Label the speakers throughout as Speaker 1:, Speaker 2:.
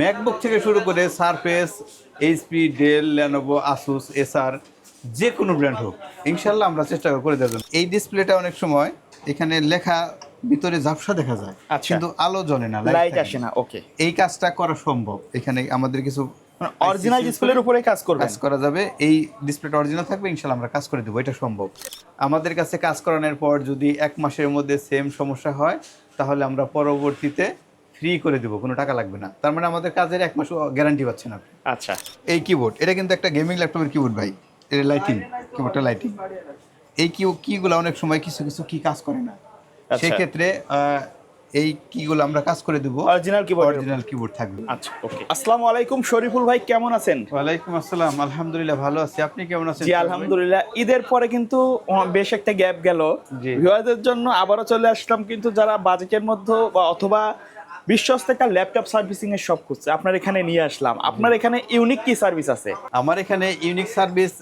Speaker 1: MacBook থেকে শুরু করে Surface HP Dell Lenovo Asus Acer যে কোনো ব্র্যান্ড হোক ইনশাল্লাহ আমরা চেষ্টা করে দেওয়ার জন্য। এই ডিসপ্লেটা অনেক সময় এখানে লেখা ভিতরে ঝাপসা দেখা যায়
Speaker 2: আচ্ছা।
Speaker 1: কিন্তু আলো জ্বলে না
Speaker 2: লাইট আসে না ওকে
Speaker 1: এই কাজটা করা সম্ভব। এখানে আমাদের কিছু
Speaker 2: অরিজিনাল ডিসপ্লের উপরে কাজ করবে
Speaker 1: কাজ করা যাবে। এই ডিসপ্লেটা অরিজিনাল থাকবে ইনশাল্লাহ আমরা কাজ করে দেবো এটা সম্ভব। আমাদের কাছে কাজ করানোর পর যদি এক মাসের মধ্যে সেম সমস্যা হয় তাহলে আমরা পরবর্তীতে ফ্রি করে দেবো কোনো টাকা লাগবে না। তার মানে আমাদের কাজের এক মাস গ্যারান্টি পাচ্ছেন আপনি।
Speaker 2: আচ্ছা।
Speaker 1: এই কিবোর্ড এটা কিন্তু একটা গেমিং ল্যাপটপের কিবোর্ড ভাই। এটা লাইটিং কিবোর্ডটা লাইটিং এই কি কিগুলো অনেক সময় কিছু কিছু কি কাজ করে না।
Speaker 2: আচ্ছা।
Speaker 1: সেই ক্ষেত্রে এই কিগুলো আমরা কাজ করে দেবো।
Speaker 2: অরিজিনাল কিবোর্ড
Speaker 1: অরিজিনাল কিবোর্ড থাকবে।
Speaker 2: আচ্ছা ওকে আসসালামু আলাইকুম শরীফুল ভাই কেমন আছেন?
Speaker 1: ওয়ালাইকুম আসসালাম আলহামদুলিল্লাহ ভালো আছি। আপনি কেমন আছেন
Speaker 2: জি আলহামদুলিল্লাহ। ঈদের পরে কিন্তু বেশ একটা গ্যাপ গেল। ভিউয়ারদের জন্য আবারও চলে আসলাম কিন্তু যারা বাজেটের মধ্যে বা অথবা বিশ্বস্ত একটা ল্যাপটপ সার্ভিসিং এর শপ খুঁজছে। আপনার এখানে নিয়ে আসলাম। আপনার এখানে ইউনিক কি সার্ভিস আছে?
Speaker 1: আমার এখানে ইউনিক সার্ভিস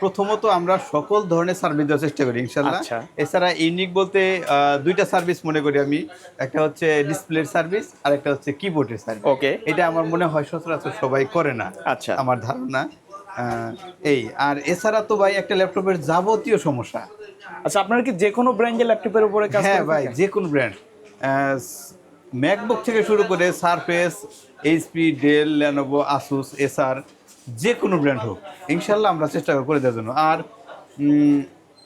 Speaker 1: প্রথমত আমরা সকল ধরনের সার্ভিস দেওয়ার চেষ্টা করি ইনশাল্লাহ
Speaker 2: আচ্ছা।
Speaker 1: এছাড়া ইউনিক বলতে দুইটা সার্ভিস মনে করি আমি। একটা হচ্ছে ডিসপ্লের সার্ভিস আর একটা হচ্ছে কিবোর্ডের সার্ভিস
Speaker 2: ওকে
Speaker 1: এটা আমার মনে হয় সচরাচর সবাই করে না।
Speaker 2: আচ্ছা।
Speaker 1: আমার ধারণা এই। আর এছাড়া তো ভাই একটা ল্যাপটপের যাবতীয় সমস্যা।
Speaker 2: আচ্ছা আপনার কি যে কোনো ব্র্যান্ডের ল্যাপটপের উপরে কাজ
Speaker 1: হ্যাঁ ভাই? যে কোনো ব্র্যান্ড ম্যাকবুক থেকে শুরু করে Surface HP Dell Lenovo Asus Acer যে কোনো ব্র্যান্ড হোক ইনশাল্লাহ আমরা চেষ্টা করে দেওয়ার জন্য। আর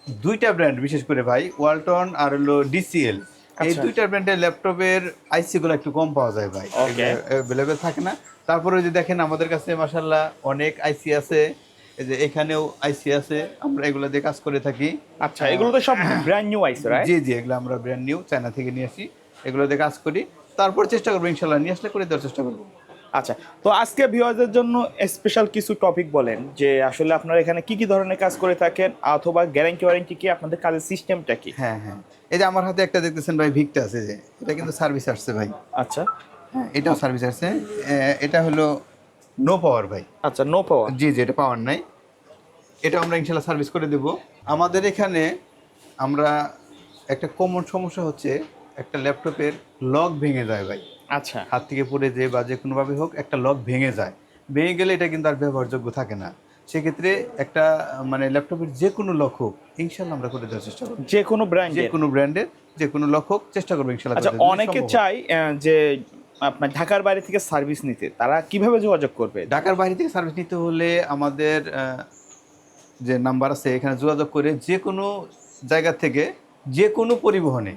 Speaker 1: দুইটা ব্র্যান্ড বিশেষ করে ভাই ওয়ালটন আর হলো ডিসিএল। এই
Speaker 2: আচ্ছা।
Speaker 1: দুইটা ব্র্যান্ডের ল্যাপটপের আইসিগুলো একটু কম পাওয়া যায় ভাই. অ্যাভেলেবেল থাকে না। তারপরে যদি দেখেন আমাদের কাছে মাসাল্লাহ অনেক আইসি আছে। এই যে এখানেও আইসি আছে। আমরা এগুলো দিয়ে কাজ করে থাকি।
Speaker 2: আচ্ছা এগুলো তো সব ব্র্যান্ড নিউ আইস রাইট
Speaker 1: জি জি এগুলো আমরা ব্র্যান্ড নিউ চায়না থেকে নিয়ে আসি। এগুলোতে কাজ করি। তারপর চেষ্টা করব ইনশাল্লাহ। নিয়ে আসলে করে দেওয়ার চেষ্টা করব।
Speaker 2: আচ্ছা তো আজকে ভিউয়ারদের জন্য স্পেশাল কিছু টপিক বলেন যে আসলে আপনারা এখানে কি কি ধরনের কাজ করে থাকেন অথবা গ্যারান্টি ওয়ারেন্টি কি আপনাদের কাজের সিস্টেমটা কি?
Speaker 1: হ্যাঁ হ্যাঁ। এই যে আমার হাতে একটা দেখতেছেন ভাই ভিকটা আছে যে এটা কিন্তু সার্ভিস আসছে ভাই।
Speaker 2: আচ্ছা।
Speaker 1: হ্যাঁ এটাও সার্ভিস আসছে। এটা হলো নো পাওয়ার ভাই।
Speaker 2: আচ্ছা নো পাওয়ার
Speaker 1: জি জি এটা পাওয়ার নাই। এটা আমরা ইনশাল্লাহ সার্ভিস করে দেব। আমাদের এখানে আমরা একটা কমন সমস্যা হচ্ছে একটা ল্যাপটপের লক ভেঙে যায় ভাই।
Speaker 2: আচ্ছা।
Speaker 1: হাত থেকে পড়ে যে বা যে কোনোভাবে হোক একটা লক ভেঙে যায়। ভেঙে গেলে এটা কিন্তু আর ব্যবহারযোগ্য থাকে না। সেক্ষেত্রে একটা মানে ল্যাপটপের যে কোনো লক হোক ইনশাল্লাহ আমরা করে দেওয়ার চেষ্টা করব।
Speaker 2: যে কোনো
Speaker 1: ব্র্যান্ড
Speaker 2: যে
Speaker 1: কোনো ব্র্যান্ডের যে কোনো লক হোক চেষ্টা করব ইনশাল্লাহ
Speaker 2: আচ্ছা অনেকে চাই যে আপনার ঢাকার বাইরে থেকে সার্ভিস নিতে তারা কীভাবে যোগাযোগ করবে?
Speaker 1: ঢাকার বাইরে থেকে সার্ভিস নিতে হলে আমাদের যে নাম্বার আছে এখানে যোগাযোগ করে যে কোনো জায়গা থেকে যে কোনো পরিবহনে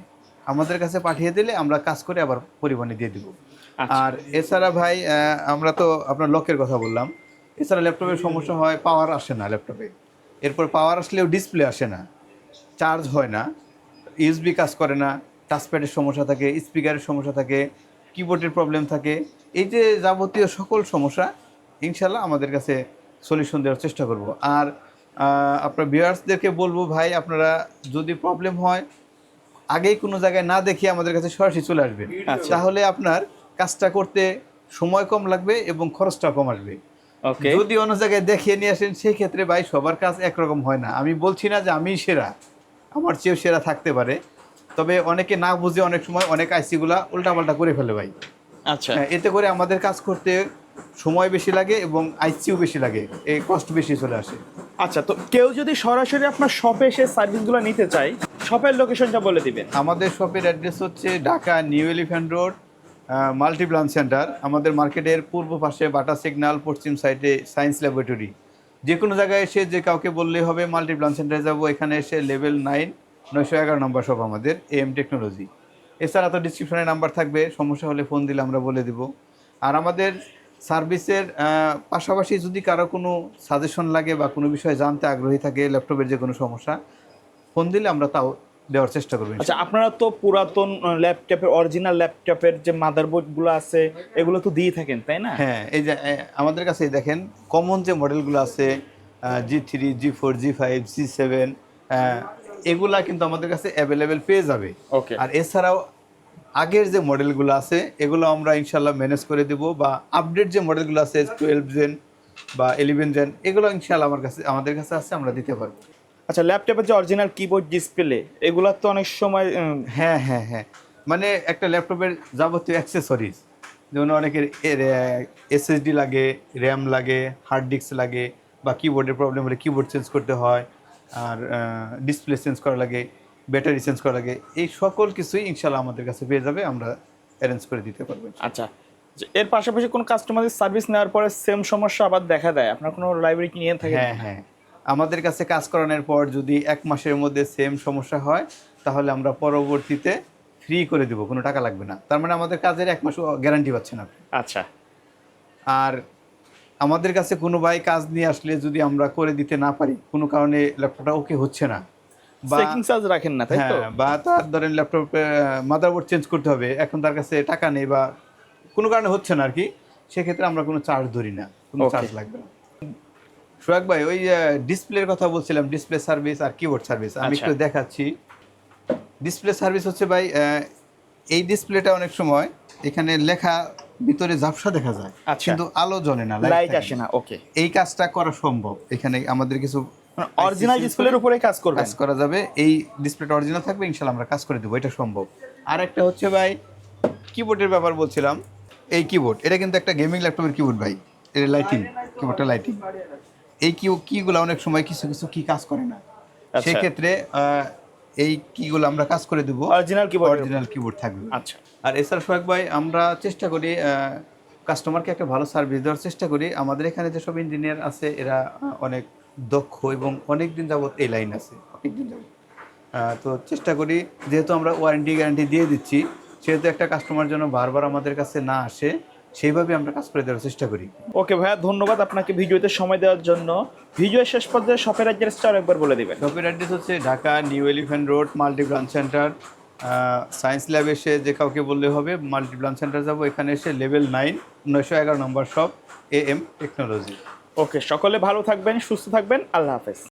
Speaker 1: আমাদের কাছে পাঠিয়ে দিলে আমরা কাজ করে আবার পরিবহনে দিয়ে দিব।
Speaker 2: আচ্ছা।
Speaker 1: আর এছাড়া ভাই আমরা তো আপনার লকের কথা বললাম। এছাড়া ল্যাপটপের সমস্যা হয় পাওয়ার আসে না ল্যাপটপে। এরপর পাওয়ার আসলেও ডিসপ্লে আসে না চার্জ হয় না ইউএসবি কাজ করে না টাচপ্যাডের সমস্যা থাকে স্পিকারের সমস্যা থাকে কিবোর্ডের প্রবলেম থাকে। এই যে যাবতীয় সকল সমস্যা ইনশাল্লাহ আমাদের কাছে সলিউশন দেওয়ার চেষ্টা করব। আর আপনার ভিউয়ার্সদেরকে বলব ভাই আপনারা যদি প্রবলেম হয় আগেই কোনো জায়গায় না দেখিয়ে আমাদের কাছে সরাসরি চলে আসবেন
Speaker 2: আচ্ছা।
Speaker 1: তাহলে আপনার কাজটা করতে সময় কম লাগবে এবং খরচটা কম আসবে। যদি অন্য জায়গায় দেখিয়ে নিয়ে আসেন সেই ক্ষেত্রে ভাই সবার কাজ একরকম হয় না। আমি বলছি না যে আমি সেরা আমার চেয়েও সেরা থাকতে পারে। তবে অনেকে না বুঝে অনেক সময় অনেক আইসিগুলা উল্টাপাল্টা করে ফেলে ভাই।
Speaker 2: আচ্ছা।
Speaker 1: হ্যাঁ, এতে করে আমাদের কাজ করতে সময় বেশি লাগে এবং আইসিও বেশি লাগে এই কষ্ট বেশি চলে আসে।
Speaker 2: আচ্ছা তো কেউ যদি সরাসরি আপনার শপে এসে সার্ভিসগুলো নিতে চায় শপের লোকেশনটা বলে দিবেন।
Speaker 1: আমাদের শপের অ্যাড্রেস হচ্ছে Dhaka new Elephant road multiplan centre. আমাদের মার্কেটের পূর্ব পাশে বাটা সিগন্যাল পশ্চিম সাইডে সায়েন্স ল্যাবরেটরি। যে কোনো জায়গায় এসে যে কাউকে বললেই হবে মাল্টি প্লান সেন্টারে যাব, এখানে এসে লেভেল নাইন নয়শো এগারো নম্বর সব আমাদের এম টেকনোলজি এছাড়া তো ডিসক্রিপশনে নাম্বার থাকবে, সমস্যা হলে ফোন দিলে আমরা বলে দিব। আর আমাদের সার্ভিসের পাশাপাশি যদি কারও কোনো সাজেশন লাগে বা কোনো বিষয়ে জানতে আগ্রহী থাকে ল্যাপটপের যে কোনো সমস্যা ফোন দিলে আমরা তাও দেওয়ার চেষ্টা করব
Speaker 2: আচ্ছা আপনারা তো পুরাতন ল্যাপটপের অরিজিনাল ল্যাপটপের যে মাদারবোর্ডগুলো আছে এগুলো তো দিয়ে থাকেন তাই না?
Speaker 1: হ্যাঁ এই যে আমাদের কাছে দেখেন কমন যে মডেলগুলো আছে G three G four G five G seven এগুলা কিন্তু আমাদের কাছে অ্যাভেলেবেল পেয়ে যাবে।
Speaker 2: ওকে
Speaker 1: আর এছাড়াও আগের যে মডেলগুলো আছে এগুলো আমরা ইনশাল্লাহ ম্যানেজ করে দেবো বা আপডেট যে মডেলগুলো আছে টুয়েলভ জেন বা ইলেভেন জেন এগুলো ইনশাল্লাহ আমার কাছে আমাদের কাছে আছে আমরা দিতে পারব।
Speaker 2: আচ্ছা ল্যাপটপের যে অরিজিনাল কিবোর্ড ডিসপ্লে এগুলো তো অনেক সময়
Speaker 1: হ্যাঁ হ্যাঁ হ্যাঁ। মানে একটা ল্যাপটপের যাবতীয় অ্যাক্সেসরিজ যেমন অনেকের এসএসডি লাগে র্যাম লাগে হার্ড ডিস্ক লাগে বা কিবোর্ডের প্রবলেম হলে কিবোর্ড চেঞ্জ করতে হয় আর ডিসপ্লে চেঞ্জ করা লাগে ব্যাটারি চেঞ্জ করা লাগে এই সকল কিছুই ইনশাল্লাহ আমাদের কাছে পেয়ে যাবে আমরা অ্যারেঞ্জ করে দিতে পারব
Speaker 2: আচ্ছা এর পাশাপাশি কোনো কাস্টমারের সার্ভিস নেওয়ার পরে সেম সমস্যা আবার দেখা দেয় আপনার কোনো লাইব্রেরি কি নিয়ে থাকে?
Speaker 1: হ্যাঁ হ্যাঁ। আমাদের কাছে কাজ করানোর পর যদি এক মাসের মধ্যে সেম সমস্যা হয় তাহলে আমরা পরবর্তীতে ফ্রি করে দেবো কোনো টাকা লাগবে না। তার মানে আমাদের কাজের এক মাস গ্যারান্টি পাচ্ছেন আপনি।
Speaker 2: আচ্ছা।
Speaker 1: আর আমাদের কাছে কোনো ভাই কাজ নিয়ে আসলে যদি আমরা করে দিতে না পারি কোনো কারণে ল্যাপটপটা ওকে হচ্ছে না। বা
Speaker 2: চেকিং চার্জ রাখেন না তাই তো?
Speaker 1: হ্যাঁ বা তার ধরেন ল্যাপটপে মাদারবোর্ড চেঞ্জ করতে হবে এখন তার কাছে টাকা নেই বা কোনো কারণে হচ্ছে না আর কি সেক্ষেত্রে আমরা কোনো চার্জ ধরি না কোনো চার্জ লাগবে না। সোহাগ ভাই ওই ডিসপ্লের কথা বলছিলাম ডিসপ্লে সার্ভিস আর কিবোর্ড সার্ভিস আমি
Speaker 2: আচ্ছা।
Speaker 1: একটু দেখাচ্ছি। ডিসপ্লে সার্ভিস হচ্ছে ভাই এই ডিসপ্লেটা অনেক সময় এখানে লেখা ভিতরে ঝাপসা দেখা যায়
Speaker 2: আচ্ছা।
Speaker 1: কিন্তু আলো জ্বলে না
Speaker 2: লাইট আসে না। ওকে
Speaker 1: এই কাজটা করা সম্ভব। এখানে আমাদের কিছু
Speaker 2: অরিজিনাল ডিসপ্লের উপরে কাজ করবেন?
Speaker 1: কাজ করা যাবে। এই ডিসপ্লেটা অরিজিনাল থাকবে ইনশাল্লাহ আমরা কাজ করে দেবো এটা সম্ভব। আর একটা হচ্ছে ভাই কিবোর্ডের ব্যাপার বলছিলাম। এই কিবোর্ড এটা কিন্তু একটা গেমিং ল্যাপটপের কিবোর্ড ভাই। এটা লাইটিং কিবোর্ডটা লাইটিং এই কি কিগুলো অনেক সময় কিছু কিছু কি কাজ করে না।
Speaker 2: আচ্ছা।
Speaker 1: সেক্ষেত্রে এই কিগুলো আমরা কাজ করে দেবো।
Speaker 2: অরিজিনাল কিবোর্ড
Speaker 1: অরিজিনাল কিবোর্ড থাকবে।
Speaker 2: আচ্ছা।
Speaker 1: আর এছাড়া সোহাগ ভাই আমরা চেষ্টা করি কাস্টমারকে একটা ভালো সার্ভিস দেওয়ার চেষ্টা করি। আমাদের এখানে যেসব ইঞ্জিনিয়ার আছে এরা অনেক দক্ষ এবং অনেক দিন যাবত এই লাইন আছে। অনেক দিন যাবত তো চেষ্টা করি যেহেতু আমরা ওয়ারেন্টি গ্যারান্টি দিয়ে দিচ্ছি সেহেতু একটা কাস্টমার যেন বারবার আমাদের কাছে না আসে সেইভাবে আমরা কাজ করে দেওয়ার চেষ্টা করি।
Speaker 2: ওকে ভাইয়া ধন্যবাদ আপনাকে ভিডিওতে সময় দেওয়ার জন্য। ভিডিও শেষ পর্যায়ে শপের অ্যাড্রেসটা আরেকবার বলে দেবেন।
Speaker 1: শপের অ্যাড্রেস হচ্ছে Dhaka new Elephant road multi branch centre. Science lab এসে যে কাউকে বললে হবে মাল্টি ব্রাঞ্চ সেন্টার যাব। এখানে এসে লেভেল নাইন নয়শো এগারো নম্বর shop A M technology
Speaker 2: okay সকলে ভালো থাকবেন সুস্থ থাকবেন আল্লাহ হাফেজ।